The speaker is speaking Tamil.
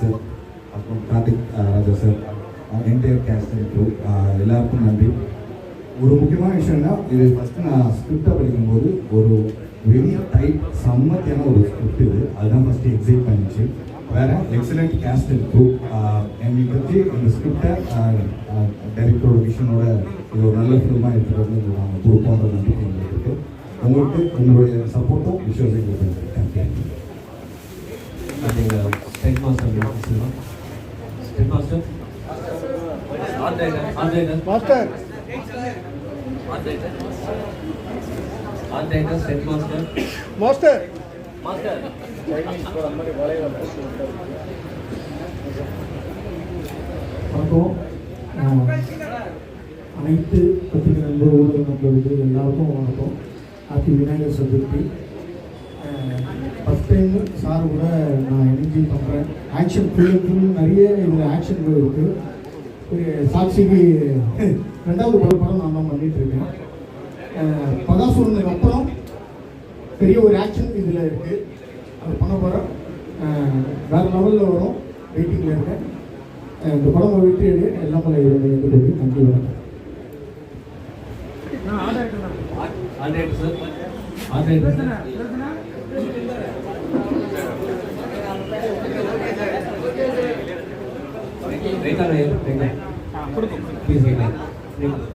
சார் அப்புறம் Karthik Raja sir entire cast crew எல்லாருக்கும் நன்றி. ஒரு முக்கியமான விஷயம்னா இது ஃபஸ்ட்டு நான் ஸ்கிரிப்டை படிக்கும்போது ஒரு வெரி டைட் சம்மத்தியான ஒரு ஸ்கிரிப்ட் இது. அதுதான் ஃபஸ்ட்டு எக்ஸைட் பண்ணிச்சு. வேற எக்ஸலண்ட் கேஸ்ட் க்ரூ எங்களுக்கு பற்றி இந்த ஸ்கிரிப்டை டைரக்டரோட விஷனோட இது ஒரு நல்ல ஃபிலிமாக எடுத்துகிட்டு வந்து நாங்கள் கொடுப்போன்ற நம்பிக்கை எங்களுக்கு இருக்கு. உங்களுக்கு உங்களுடைய சப்போர்ட்டும் விசுவாசிக்கு thank you master head master master master master வணக்கம் அனைத்து பத்திரிகை நண்பர் ஊடக நண்பர்களுக்கு எல்லாருக்கும் வணக்கம் happy Vinayagar Chathurthi first time sir கூட நான் இணைஞ்சு பண்ணுறேன் ஆக்ஷன் ஃபுல் ஃபுல் நிறைய இதில் ஆக்ஷன் இருக்குது ஒரு சாட்சிக்கு ரெண்டாவது படம் படம் நான் தான் பண்ணிட்டு இருக்கேன். ஆஹ் பகாசூரனுக்கு அப்புறம் பெரிய ஒரு ஆக்ஷன் இதில் இருக்குது அது பண்ண போகிறேன் வேறு லெவலில் வரும் வெயிட்டிங்கில் இருக்கேன். இந்த படம் வெற்றி அடைய. எல்லாம் மலை நன்றி வணக்கம். Director. sir. Art Venkanna Venkanna